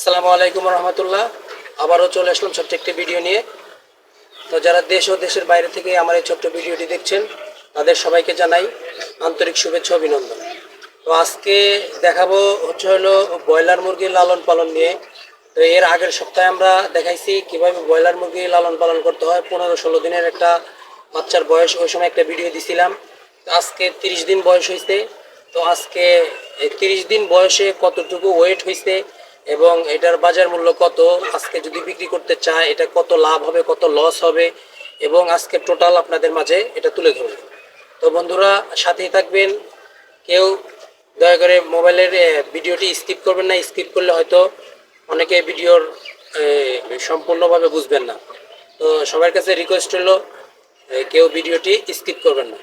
আসসালামু আলাইকুম রহমতুল্লাহ। আবারও চলে আসলাম ছোট্ট একটি ভিডিও নিয়ে। তো যারা দেশ ও দেশের বাইরে থেকে আমার এই ছোট্ট ভিডিওটি দেখছেন, তাদের সবাইকে জানাই আন্তরিক শুভেচ্ছা অভিনন্দন। তো আজকে দেখাবো হচ্ছে হলো ব্রয়লার মুরগির লালন পালন নিয়ে। তো এর আগের সপ্তাহে আমরা দেখাইছি কীভাবে ব্রয়লার মুরগি লালন পালন করতে হয়। পনেরো ষোলো দিনের একটা বাচ্চার বয়স ওই সময় একটা ভিডিও দিছিলাম। আজকে তিরিশ দিন বয়স হয়েছে তো আজকে এই তিরিশ দিন বয়সে কতটুকু ওয়েট হয়েছে এবং এটার বাজার মূল্য কত? আজকে যদি বিক্রি করতে চায়, এটা কত লাভ হবে, কত লস হবে? এবং আজকে টোটাল আপনাদের মাঝে এটা তুলে ধরব। তো বন্ধুরা, সাথেই থাকবেন। কেউ দয়া করে মোবাইলের ভিডিওটি স্কিপ করবেন না। স্কিপ করলে হয়তো অনেকে ভিডিওর সম্পূর্ণভাবে বুঝবেন না। তো সবার কাছে রিকোয়েস্ট হলো কেউ ভিডিওটি স্কিপ করবেন না।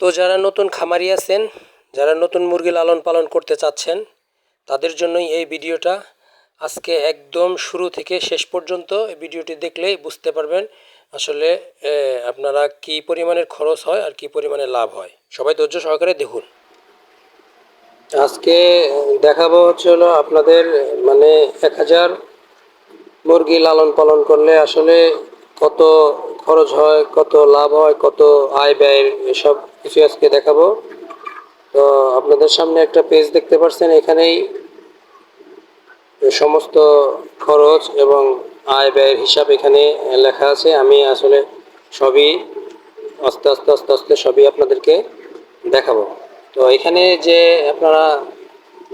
তো যারা নতুন খামারি আছেন, যারা নতুন মুরগি লালন পালন করতে চাচ্ছেন তাদের জন্যই এই ভিডিওটা আজকে একদম শুরু থেকে শেষ পর্যন্ত এই ভিডিওটি দেখলেই বুঝতে পারবেন আসলে আপনারা কি পরিমাণের খরচ হয় আর কি পরিমাণে লাভ হয়। সবাই ধৈর্য সহকারে দেখুন। আজকে দেখাবো হচ্ছে হলো আপনাদের মানে এক হাজার মুরগি লালন পালন করলে আসলে কত খরচ হয়, কত লাভ হয়, কত আয় ব্যয় এসব কিছু আজকে দেখাবো। তো আপনাদের সামনে একটা পেজ দেখতে পাচ্ছেন এখানেই সমস্ত খরচ এবং আয় ব্যয়ের হিসাব এখানে লেখা আছে। আমি আসলে সবই আস্তে আস্তে আস্তে আস্তে সবই আপনাদেরকে দেখাবো। তো এখানে যে আপনারা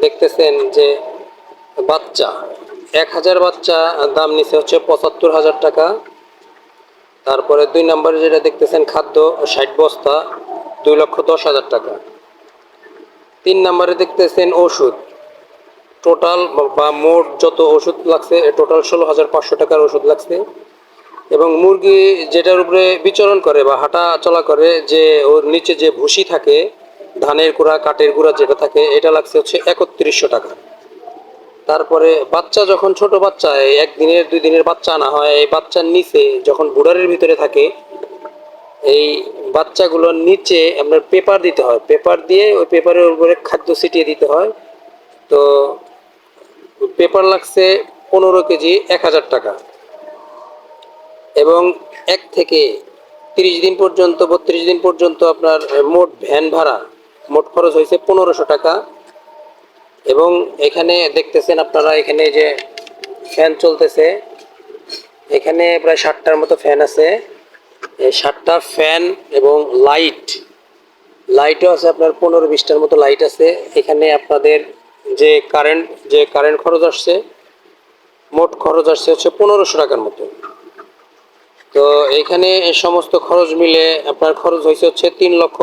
দেখতেছেন যে বাচ্চা, এক হাজার বাচ্চা, দাম নিচে হচ্ছে পঁচাত্তর হাজার টাকা। তারপরে দুই নম্বরে যেটা দেখতেছেন, খাদ্য ষাট বস্তা, দুই লক্ষ দশ হাজার টাকা। তিন নম্বরে দেখতেছেন ওষুধ। টোটাল বা মোট যত ওষুধ লাগছে টোটাল ষোলো হাজার পাঁচশো টাকার ওষুধ লাগছে। এবং মুরগি যেটার উপরে বিচরণ করে বা হাঁটা চলা করে, যে ওর নিচে যে ভুসি থাকে, ধানের গুঁড়া, কাঠের গুঁড়া যেটা থাকে, এটা লাগছে হচ্ছে একত্রিশশো টাকা। তারপরে বাচ্চা যখন ছোট বাচ্চা একদিনের, দুই দিনের বাচ্চা আনা হয়, এই বাচ্চার নিচে যখন বুড়ারের ভিতরে থাকে এই বাচ্চাগুলোর নিচে আপনার পেপার দিতে হয়। পেপার দিয়ে ওই পেপারের উপরে খাদ্য ছিটিয়ে দিতে হয়। তো পেপার লাগছে পনেরো কেজি, এক হাজার টাকা। এবং এক থেকে তিরিশ দিন পর্যন্ত, বত্রিশ দিন পর্যন্ত আপনার মোট ভ্যান ভাড়া, মোট খরচ হয়েছে পনেরোশো টাকা। এবং এখানে দেখতেছেন আপনারা এখানে যে ফ্যান চলতেছে, এখানে প্রায় ষাটটার মতো ফ্যান আছে। ষাটটা ফ্যান এবং লাইট লাইটও আছে আপনার পনেরো বিশটার মতো লাইট আছে। এখানে আপনাদের যে কারেন্ট যে কারেন্ট খরচ আসছে, মোট খরচ আসছে হচ্ছে পনেরোশো টাকার মতো। তো এখানে সমস্ত খরচ মিলে আপনার খরচ হয়েছে হচ্ছে তিন লক্ষ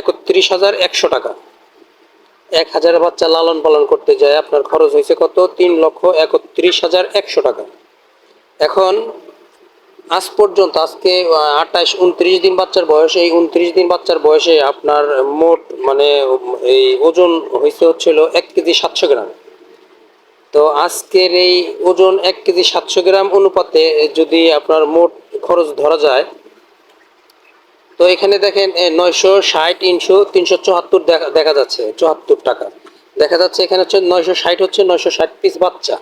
একত্রিশ হাজার একশো টাকা। এক হাজার বাচ্চা লালন পালন করতে যায়, আপনার খরচ হয়েছে কত? তিন লক্ষ একত্রিশ হাজার একশো টাকা। এখন আজ পর্যন্ত, আজকে আঠাশ, উনত্রিশ দিন বাচ্চার বয়স, এই উনত্রিশ দিন বাচ্চার বয়সে আপনার মোট মানে এই ওজন হয়েছে হচ্ছিল এক কেজি সাতশো গ্রাম। তো আজকের এই ওজন এক কেজি সাতশো গ্রাম অনুপাতে যদি আপনার মোট খরচ ধরা যায়, তো এখানে দেখেন নয়শো ষাট ইনশো তিনশো চুয়াত্তর দেখা দেখা যাচ্ছে, চুয়াত্তর টাকা। দেখা যাচ্ছে এখানে হচ্ছে নয়শো ষাট হচ্ছে নয়শো ষাট পিস বাচ্চা।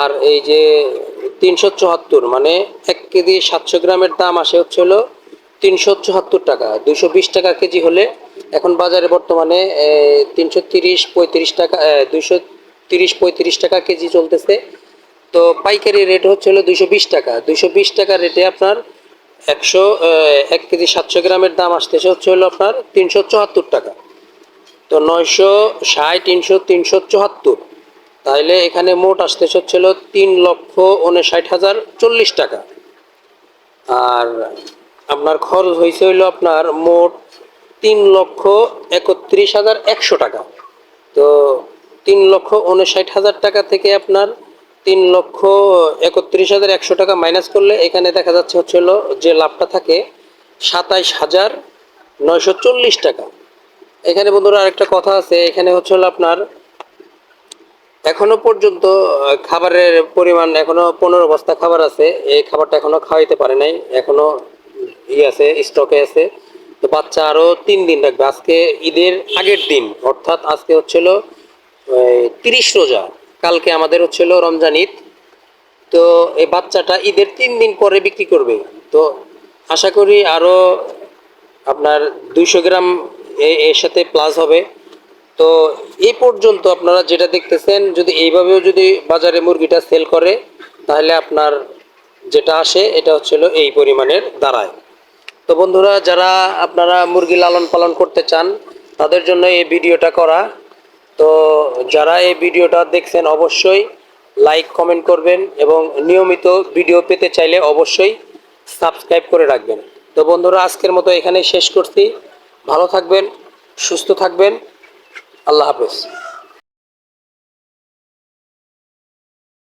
আর এই যে তিনশো চুয়াত্তর মানে এক কেজি সাতশো গ্রামের দাম আসে হচ্ছে হলো তিনশো চুয়াত্তর টাকা। দুশো বিশ টাকা কেজি হলে এখন বাজারে বর্তমানে তিনশো তিরিশ পঁয়ত্রিশ টাকা দুইশো তিরিশ পঁয়ত্রিশ টাকা কেজি চলতেছে। তো পাইকারি রেট হচ্ছে হলো দুশো বিশ টাকা। দুইশো বিশ টাকা রেটে আপনার একশো এক কেজি সাতশো গ্রামের দাম আসতেছে হচ্ছে হলো আপনার তিনশো চুয়াত্তর টাকা। তো নয়শো ষাট, তিনশো তিনশো চুয়াত্তর। তাহলে এখানে মোট আসতেছে হচ্ছিল তিন লক্ষ উনষাট হাজার চল্লিশ টাকা। আর আপনার খরচ হয়েছে হইল আপনার মোট তিন লক্ষ একত্রিশ হাজার একশো টাকা। তো তিন লক্ষ উনষাট হাজার টাকা থেকে আপনার তিন লক্ষ একত্রিশ হাজার একশো টাকা মাইনাস করলে এখানে দেখা যাচ্ছে হচ্ছে হলো যে লাভটা থাকে সাতাইশ হাজার নয়শো চল্লিশ টাকা। এখানে বন্ধুরা আরেকটা কথা আছে, এখানে হচ্ছে হলো আপনার এখনও পর্যন্ত খাবারের পরিমাণ এখনও পনেরো বস্তা খাবার আছে। এই খাবারটা এখনও খাওয়াইতে পারে নাই। এখনও ই আছে, স্টকে আছে। তো বাচ্চা আরও তিন দিন রাখবে। আজকে ঈদের আগের দিন, অর্থাৎ আজকে হচ্ছিল তিরিশ রোজা। কালকে আমাদের হচ্ছিল রমজান ঈদ। তো এই বাচ্চাটা ঈদের তিন দিন পরে বিক্রি করবে। তো আশা করি আরও আপনার দুইশো গ্রাম এর সাথে প্লাস হবে। তো এই পর্যন্ত আপনারা যেটা দেখতেছেন, যদি এইভাবেও যদি বাজারে মুরগিটা সেল করে, তাহলে আপনার যেটা আসে, এটা হচ্ছিল এই পরিমাণের দাঁড়ায়। তো বন্ধুরা, যারা আপনারা মুরগি লালন পালন করতে চান, তাদের জন্য এই ভিডিওটা করা। তো যারা এই ভিডিওটা দেখছেন, অবশ্যই লাইক, কমেন্ট করবেন এবং নিয়মিত ভিডিও পেতে চাইলে অবশ্যই সাবস্ক্রাইব করে রাখবেন। তো বন্ধুরা, আজকের মতো এখানেই শেষ করছি। ভালো থাকবেন, সুস্থ থাকবেন। আল্লাহ হাফেজ।